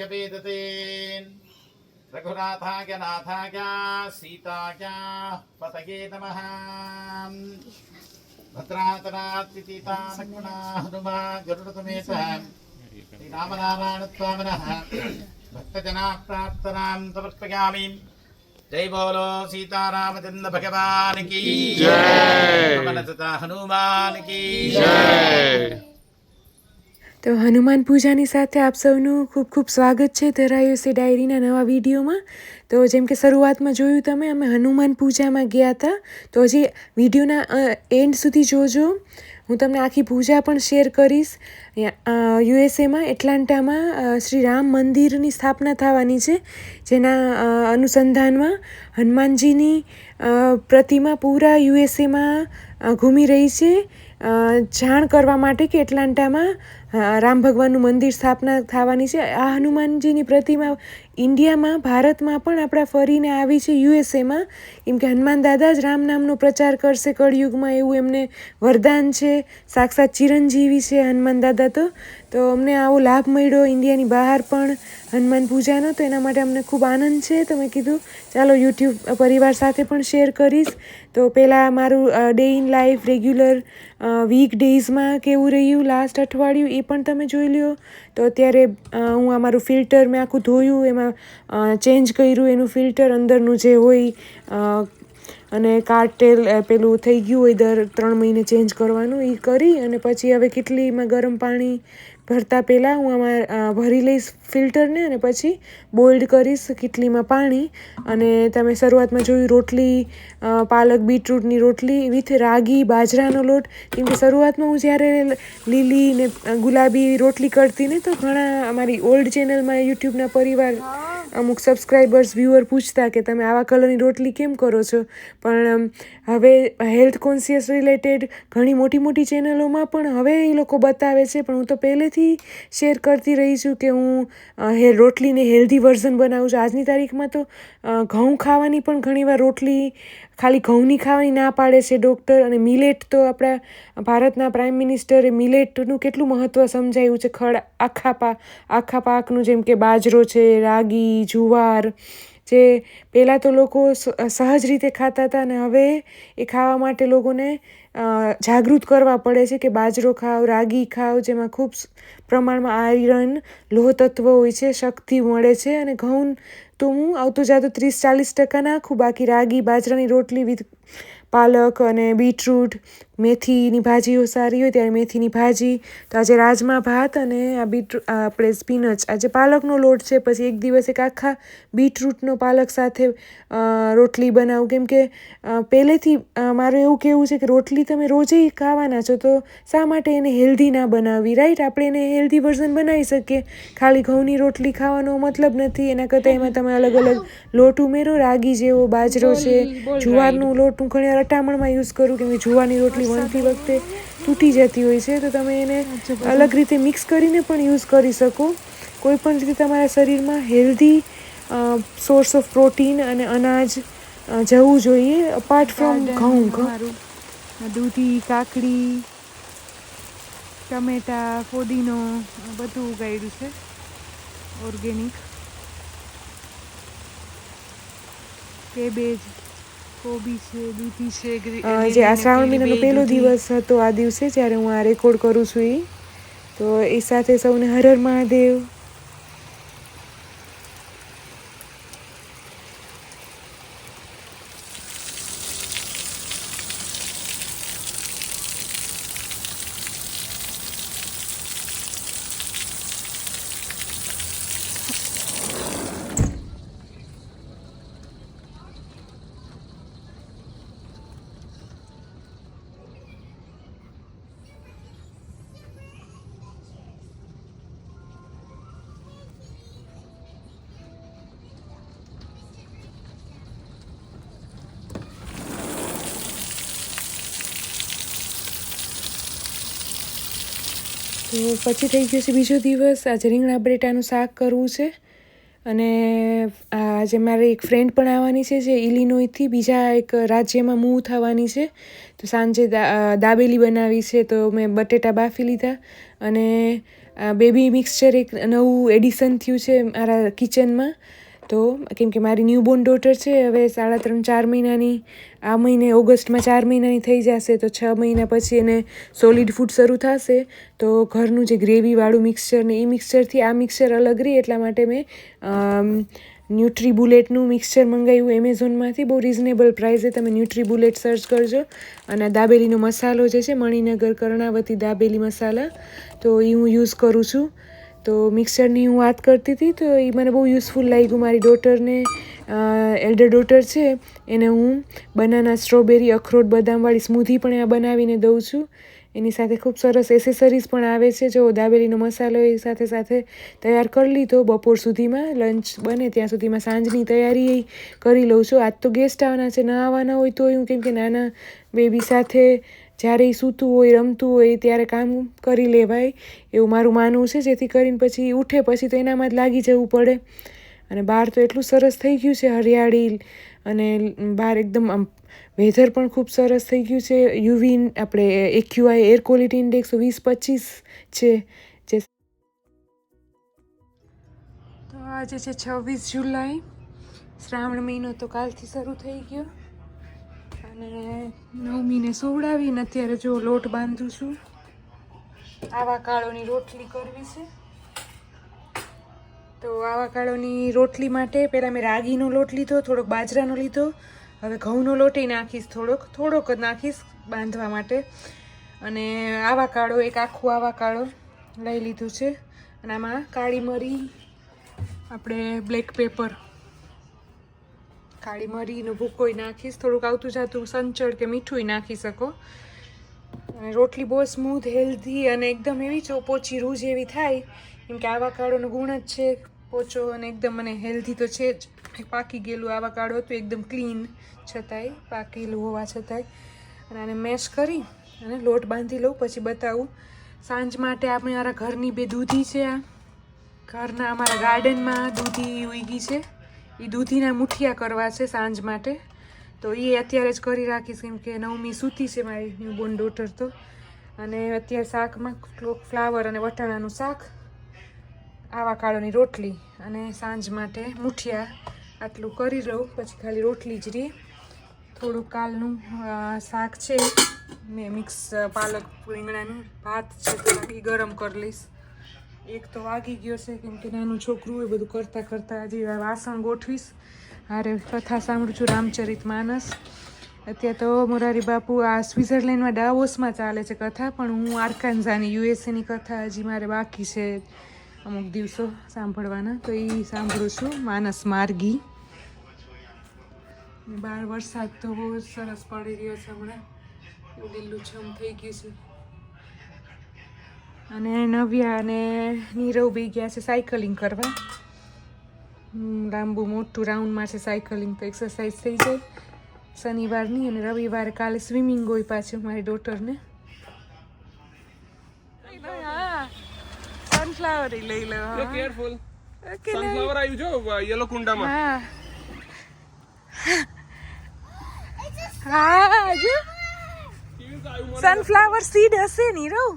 रामचन्द्राय वेदते रघुनाथाय नाथाय सीताय पतये नमः भद्रातनात्तिता लक्ष्मणा हनुमा गरुडसमेत श्रीरामनारायणस्वामिनः भक्तजनाः प्रार्थनां समर्पयामि जय बोलो सीतारामचंद्र भगवान की जय। पवन सुत हनुमान की જય તો હનુમાન પૂજાની સાથે આપ સૌનું ખૂબ ખૂબ સ્વાગત છે ધરાયુસી ડાયરીના નવા વિડીયોમાં. તો જેમ કે શરૂઆતમાં જોયું તમે, અમે હનુમાન પૂજામાં ગયા હતા. તો હજી વિડીયોના એન્ડ સુધી જોજો. હું તમને આખી પૂજા પણ શેર કરીશ. યુએસએમાં, એટલાન્ટામાં શ્રી રામ મંદિરની સ્થાપના થવાની છે, જેના અનુસંધાનમાં હનુમાનજીની પ્રતિમા પૂરા યુએસએમાં ઘૂમી રહી છે. જાણ કરવા માટે કે એટલાન્ટામાં રામ ભગવાનનું મંદિર સ્થાપના થવાની છે. આ હનુમાનજીની પ્રતિમા ઇન્ડિયામાં, ભારતમાં પણ આપણા ફરીને આવી છે, યુએસએમાં. કેમ કે હનુમાન દાદા જ રામ નામનો પ્રચાર કરશે કળયુગમાં, એવું એમને વરદાન છે. સાક્ષાત ચિરંજીવી છે હનુમાન દાદા તો. તો અમને આવો લાભ મળ્યો ઇન્ડિયાની બહાર પણ હનુમાન પૂજાનો, તો એના માટે અમને ખૂબ આનંદ છે. તો મેં કીધું, ચાલો યુટ્યુબ પરિવાર સાથે પણ શેર કરીશ. તો પહેલાં મારું day in life regular week ડેઝમાં કેવું રહ્યું લાસ્ટ અઠવાડિયું એ પણ તમે જોઈ લ્યો. તો અત્યારે હું આ મારું ફિલ્ટર મેં આખું ધોયું, એમાં ચેન્જ કર્યું, એનું ફિલ્ટર અંદરનું જે હોય અને કાર્ટેલ પેલું થઈ ગયું હોય દર ત્રણ મહિને ચેન્જ કરવાનું એ કરી અને પછી હવે કેટલીમાં ગરમ પાણી ભરતા પહેલાં હું આમાં ભરી લઈશ ફિલ્ટરને અને પછી બોઇલ્ડ કરીશ કેટલીમાં પાણી. અને તમે શરૂઆતમાં જોયું રોટલી પાલક બીટરૂટની રોટલી વિથ રાગી બાજરાનો લોટ. કેમ કે શરૂઆતમાં હું જ્યારે લીલી ને ગુલાબી રોટલી કરતી ને તો ઘણા અમારી ઓલ્ડ ચેનલમાં યુટ્યુબના પરિવાર અમુક સબસ્ક્રાઈબર્સ વ્યૂઅર પૂછતા કે તમે આવા કલરની રોટલી કેમ કરો છો? પણ હવે હેલ્થ કોન્સિયસ રિલેટેડ ઘણી મોટી મોટી ચેનલોમાં પણ હવે એ લોકો બતાવે છે, પણ હું તો પહેલેથી શેર કરતી રહી છું કે હું હે, રોટલીને હેલ્ધી વર્ઝન બનાવું છું. આજની તારીખમાં તો ઘઉં ખાવાની પણ ઘણીવાર રોટલી, ખાલી ઘઉંની ખાવાની ના પાડે છે ડૉક્ટર અને મિલેટ તો આપણા ભારતના પ્રાઇમ મિનિસ્ટરે મિલેટનું કેટલું મહત્ત્વ સમજાયું છે. ખડ, આખા પા, આખા પાકનું જેમ કે બાજરો છે, રાગી, જુવાર જે પહેલાં તો લોકો સહજ રીતે ખાતા હતા અને હવે એ ખાવા માટે લોકોને જાગૃત કરવા પડે છે કે બાજરો ખાઓ, રાગી ખાઓ, જેમાં ખૂબ પ્રમાણમાં આયરન લોહ તત્વ હોય છે, શક્તિ મળે છે અને ઘઉં તો હું આવતું જાતું ત્રીસ ચાલીસ ટકા નાખું, બાકી રાગી, બાજરાની રોટલી વિથ પાલક અને બીટરૂટ મેથીની ભાજીઓ સારી હોય ત્યારે મેથીની ભાજી. તો આજે રાજમા ભાત અને આ બીટ આપણે સ્પિનચ. આજે પાલકનો લોટ છે પછી એક દિવસ એક આખા બીટરૂટનો પાલક સાથે રોટલી બનાવું. કેમ કે પહેલેથી મારું એવું કહેવું છે કે રોટલી તમે રોજે ખાવાના છો તો શા માટે એને હેલ્ધી ના બનાવવી? રાઈટ આપણે એને હેલ્ધી વર્ઝન બનાવી શકીએ. ખાલી ઘઉંની રોટલી ખાવાનો મતલબ નથી. એના કરતાં એમાં તમે અલગ અલગ લોટ ઉમેરો. રાગી જેવો બાજરો છે જુવારનું લોટ હું ઘણી અટામણમાં યુઝ કરું કેમ કે જુવારની રોટલી વણતી વખતે તૂટી જતી હોય છે તો તમે એને અલગ રીતે મિક્સ કરીને પણ યુઝ કરી શકો. કોઈ પણ રીતે તમારા શરીરમાં હેલ્ધી સોર્સ ઓફ પ્રોટીન અને અનાજ જવું જોઈએ અપાર્ટ ફ્રોમ ઘઉં દૂધી કાકડી ટમેટા ફોદીનો બધું ઉગાડ્યું છે ઓર્ગેનિક કેબેજ જે આ શ્રાવણ મહિનાનો પહેલો દિવસ હતો આ દિવસે જ્યારે હું આ રેકોર્ડ કરું છું એ તો એ સાથે સૌને હર હર મહાદેવ. તો પછી થઈ ગયો છે બીજો દિવસ. આજે રીંગણા બટેટાનું શાક કરવું છે. અને આજે મારે એક ફ્રેન્ડ પણ આવવાની છે જે ઇલિનોયથી બીજા એક રાજ્યમાં મૂવ થવાની છે. તો સાંજે દાબેલી બનાવી છે તો મેં બટેટા બાફી લીધા. અને બેબી મિક્સચર એક નવું એડિશન થયું છે મારા કિચનમાં તો કેમ કે મારી ન્યૂબોર્ન ડોટર છે, હવે સાડા ત્રણ ચાર મહિનાની આ મહિને ઓગસ્ટમાં ચાર મહિનાની થઈ જશે, તો છ મહિના પછી એને સોલિડ ફૂડ શરૂ થશે. તો ઘરનું જે ગ્રેવીવાળું મિક્સચર ને એ મિક્સચરથી આ મિક્સચર અલગ રહી, એટલા માટે મેં ન્યુટ્રી બુલેટનું મિક્સચર મંગાવ્યું એમેઝોનમાંથી બહુ રિઝનેબલ પ્રાઇઝે તમે ન્યુટ્રી બુલેટ સર્ચ કરજો. અને દાબેલીનો મસાલો જે છે, મણિનગર, કર્ણાવતી દાબેલી મસાલા, તો એ હું યુઝ કરું છું. તો મિક્સરની હું વાત કરતી હતી તો એ મને બહુ યુઝફુલ લાગ્યું મારી ડોટરને એલ્ડર ડોટર છે, એને હું બનાના સ્ટ્રોબેરી, અખરોટ, બદામવાળી સ્મૂધી પણ આ બનાવીને દઉં છું. એની સાથે ખૂબ સરસ એસેસરીઝ પણ આવે છે. જો દાબેલીનો મસાલો એ સાથે સાથે તૈયાર કરી લીધો, બપોર સુધીમાં લંચ બને ત્યાં સુધીમાં સાંજની તૈયારી કરી લઉં છું. આજ તો ગેસ્ટ આવવાના છે, ના આવવાના હોય તો હું કેમ કે નાના બેબી સાથે જ્યારે એ સૂતું હોય, રમતું હોય, ત્યારે કામ કરી લેવાય. એવું મારું માનવું છે. જેથી કરીને પછી ઉઠે પછી તો એનામાં જ લાગી જવું પડે. અને બહાર તો એટલું સરસ થઈ ગયું છે હરિયાળી અને બહાર એકદમ આમ વેધર પણ ખૂબ સરસ થઈ ગયું છે. યુવી આપણે એક્યુઆઈ એર ક્વોલિટી ઇન્ડેક્સ વીસ પચીસ છે. જે તો આજે છે છવ્વીસ જુલાઈ. શ્રાવણ મહિનો તો કાલથી શરૂ થઈ ગયો. અને નવમીને સોવડાવીને અત્યારે જો લોટ બાંધું છું. આવા કાળોની રોટલી કરવી છે. તો આવા કાળોની રોટલી માટે પહેલાં મેં રાગીનો લોટ લીધો, થોડોક બાજરાનો લીધો. હવે ઘઉંનો લોટ એ નાખીશ થોડોક થોડોક જ નાખીશ બાંધવા માટે. અને આવા કાળો, એક આખું આવા કાળો લઈ લીધું છે. અને આમાં કાળી મરી, આપણે બ્લેક પેપર કાળી મરીનો ભૂકોય નાખીશ, થોડુંક આવતું જાતું સંચળ કે મીઠુંય નાખી શકો. અને રોટલી બહુ સ્મૂથ હેલ્ધી અને એકદમ એવી ચો પોચી રૂ જેવી થાય, કેમ કે આવાકાળોનો ગુણ જ છે પોચો અને એકદમ મને હેલ્ધી તો છે જ. પાકી ગયેલું આવાકાળો હતું, એકદમ ક્લીન છતાંય, પાકેલું હોવા છતાંય. અને આને મેશ કરી અને લોટ બાંધી લઉં, પછી બતાવું. સાંજ માટે આપણે મારા ઘરની બે દૂધી છે આ. ઘરના અમારા ગાર્ડનમાં દૂધી ઉગી છે. એ દૂધીના મુઠિયા કરવા છે સાંજ માટે. તો એ અત્યારે જ કરી રાખીશ કેમ કે નવમી સૂતી છે મારી ન્યૂબોર્ન ડોટર તો. અને અત્યારે શાકમાં ફ્લાવર અને વટાણાનું શાક, આવા કાળોની રોટલી અને સાંજ માટે મુઠિયા આટલું કરી લઉં. પછી ખાલી રોટલી જ રહી. થોડું કાલનું શાક છે. મેં મિક્સ પાલક, રીંગણાનું ભાત છે એ ગરમ કરી લઈશ. એક તો વાગી ગયો છે કેમ કે નાનું છોકરું હોય, બધું કરતાં કરતાં હજી વાસણ ગોઠવીશ. હારે કથા સાંભળું છું, રામચરિત માનસ. અત્યારે તો મોરારી બાપુ આ સ્વિટ્ઝરલેન્ડમાં ડાવોસમાં ચાલે છે કથા, પણ હું આર્કાન્ઝાની યુએસએની કથા હજી મારે બાકી છે અમુક દિવસો સાંભળવાના. તો એ સાંભળું છું, માનસ માર્ગી. બહાર વરસાદ તો બહુ સરસ પડી રહ્યો છે હમણાં. લીલુંછમ થઈ ગયું છે. અને નવ્યા અને નીરવ બી ગયા છે સાયકલિંગ કરવા. લાંબુ મોટું રાઉન્ડમાં છે સાયકલિંગ તો એક્સરસાઇઝ થઈ જાય. શનિવારની અને રવિવારે કાલે સ્વિમિંગ હોય પાછું મારી ડોટરને સનફ્લાવર લઈ લો કેરફુલ સનફ્લાવર આવ્યું જો યલો કુંડામાં. હા. હા સનફ્લાવર સીડ હશે નીરવ?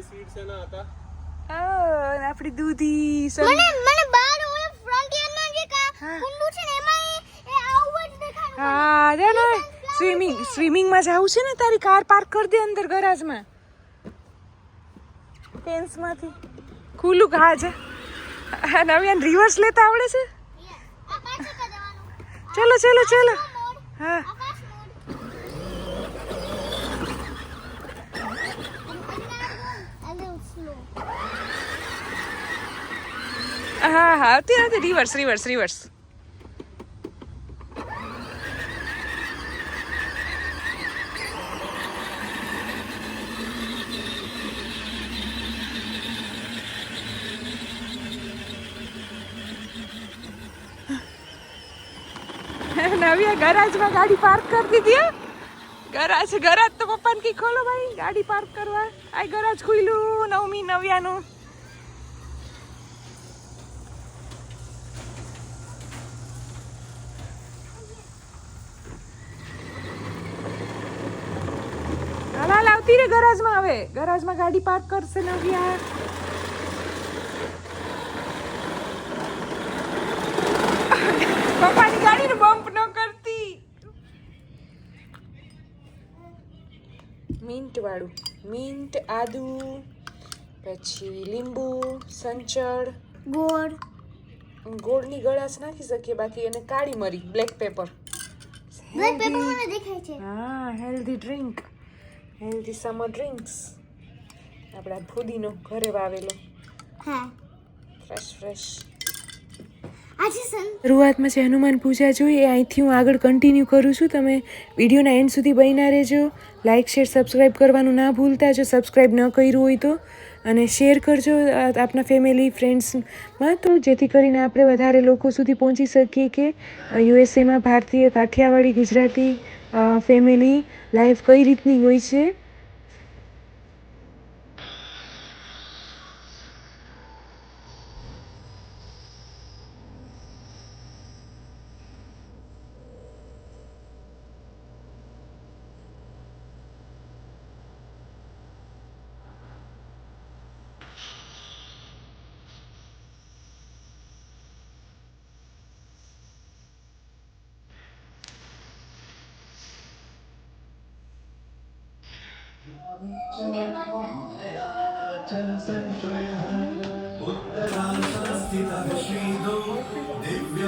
ખબર નહીં છે ના હતા આ આપણી દૂધી મને મને બહાર ઓલા ફ્રન્ટિયરમાં જે કા કુંડું છે ને એમાં એ એ આવું જ દેખાય. હા રે ને સ્વિમિંગ સ્વિમિંગમાં જાવું છે ને તારી કાર પાર્ક કરી દે અંદર ગરાજમાં ફેન્સમાંથી ખુલ્લું ઘા છે. નવ્યાન રિવર્સ લેતા આવડે છે? આ પાછળ કા જવાનું? ચલો ચલો ચલો. હા. હા હા, આવતી નથી રિવર્સ રિવર્સ રિવર્સ નવ્યા ગરાજમાં ગાડી પાર્ક કરી દીધી. ગરાજ ગરાજ તો પપ્પાને કી ખોલો ભાઈ, ગાડી પાર્ક કરવા. આ ગરાજ ખુલ્લું નવમી, નવ્યાનું. ગેરાજમાં આવે. ગરાજમાં ગાડી પાર્ક કરશે નવ્યા. પપ્પાની ગાડીને બમ્પ ન કરતી. મિન્ટ વાળું. મિન્ટ આદુ પછી લીંબુ સંચળ. ગોળ. ગોળની ગળાશ નાખી શકીએ બાકી એને કાળી મરી બ્લેક પેપર બ્લેક પેપર મને દેખાય છે. હા healthy drink healthy summer drinks આપણા ફુદીનો ઘરે વાવેલો. હા. ફ્રેશ ફ્રેશ રૂઆતમાં શરૂઆતમાં જે હનુમાન પૂજા જોઈએ અહીંથી હું આગળ કન્ટિન્યુ કરું છું. તમે વિડીયોના એન્ડ સુધી બન્યા રહેજો. લાઇક શેર સબસ્ક્રાઈબ કરવાનું ના ભૂલતા. જો સબસ્ક્રાઈબ ન કર્યું હોય તો. અને શેર કરજો આપના ફેમિલી ફ્રેન્ડ્સમાં તો. જેથી કરીને આપણે વધારે લોકો સુધી પહોંચી શકીએ કે યુએસએમાં ભારતીય કાઠિયાવાડી ગુજરાતી ફેમિલી લાઈફ કઈ રીતની હોય છે? નવ્યા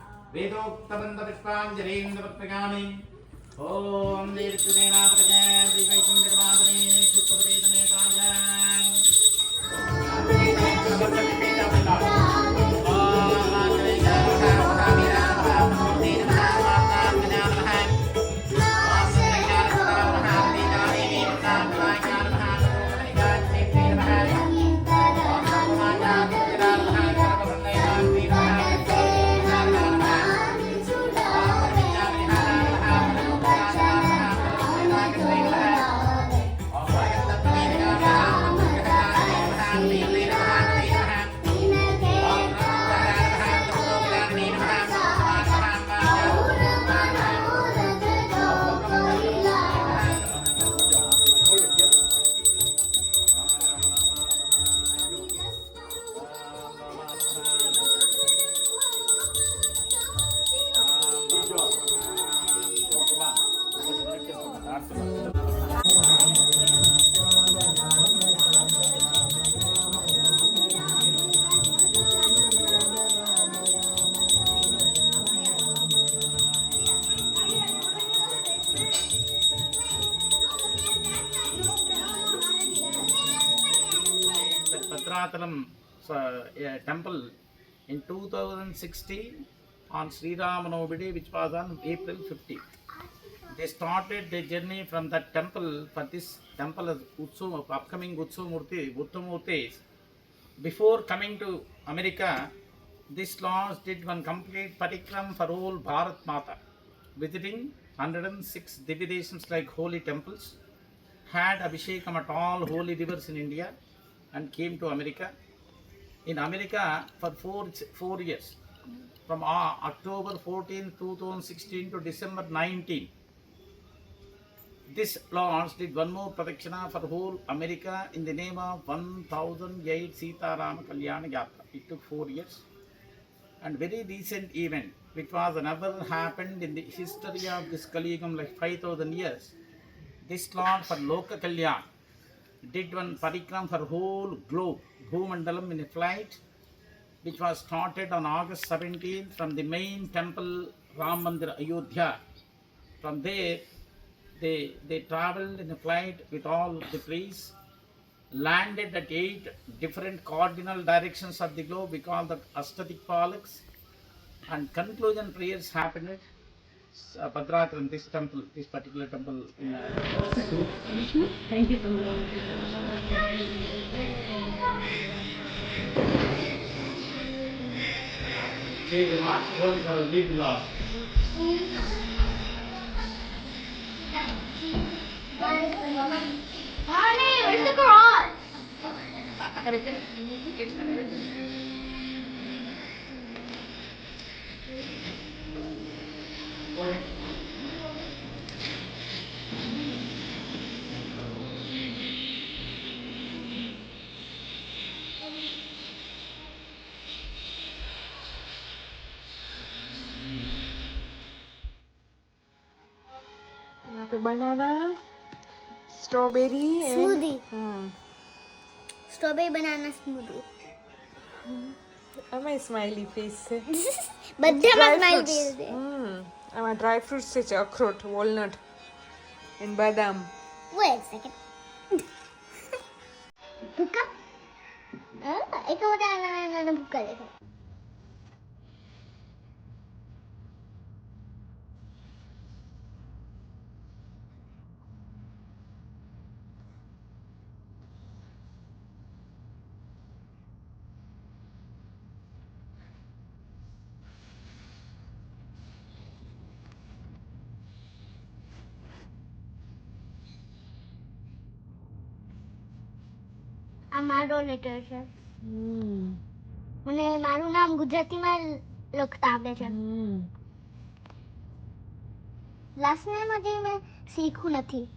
वेदोक्तबन्धपुष्पाञ्जलीन्द्रपत्रिकामि ॐ निर्गुणेनापदजय श्रीवैकुण्ठमादने सुप्रवेदन Arunachalam temple in two thousand sixty on Sri Rama Navami day which was on April fifty they started the journey from that temple for this temple utsava upcoming utsavamurti ఉత్తమూర్తి before coming to America this launch did one complete parikram for all Bharat Mata visiting hundred and six దివిదేశన్స్ like holy temples had abhishekam at all holy rivers in India and came to America. In America for four, four years, from uh, October 14, 2016 to December 19. This Lords did one more pradakshina for whole America in the name of 1008 Sita Rama Kalyana Yatra. It took four years. And very recent event, which was never happened in the history of this Kaliyugam like 5000 years. This Lord for Loka Kalyan did one parikram for whole globe, Bhumandalam in a flight, which was started on August 17th from the main temple Ram Mandir Ayodhya. From there, they they traveled in a flight with all the priests, landed at eight different cardinal directions of the globe. We call that aesthetic pollocs. And conclusion prayers happened at uh, this temple, this particular temple. In, uh, Thank you so much. Where's the? यहाँ पे banana strawberry Smoothie. हाँ Strawberry banana smoothie. આમાં smiley face છે બધામાં Dry smile fruits. આમાં dry fruits છે અખરોટ walnut and બદામ વેટ સેકન્ડ ભૂકા? એક મોટા નાના નાના ભૂકા દેખાય. આ મારો લેટર છે. મને મારું નામ ગુજરાતીમાં લખતા આવડે છે. લાસ્ટ નેમ હજી મેં શીખ્યું નથી.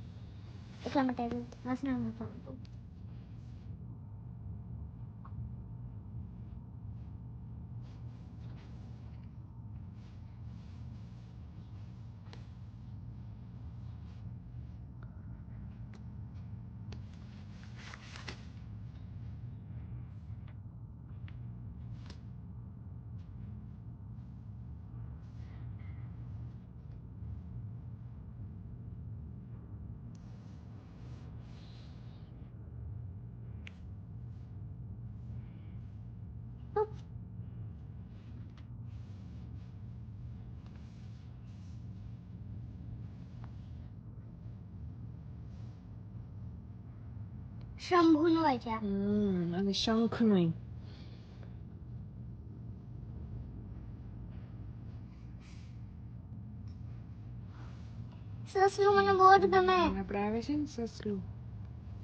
એટલા માટે લાસ્ટ નેમ શંભુનું હોય છે. હમ અને શંખનું સસલું મને બહુ જ ગમે. આપણે આવે છે ને સસલું.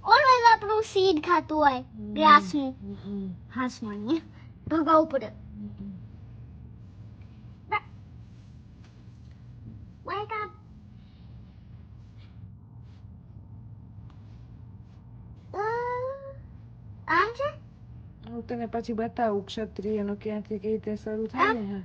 ઓલવેઝ આપણું સીડ ખાતું હોય ગ્રાસનું નહીં ભગાવું પડે Wake up. અ, આમ છે હું તને પછી બતાવું ક્ષત્રિયનો ક્યાંથી કઈ રીતે શરૂ થાય ને? હા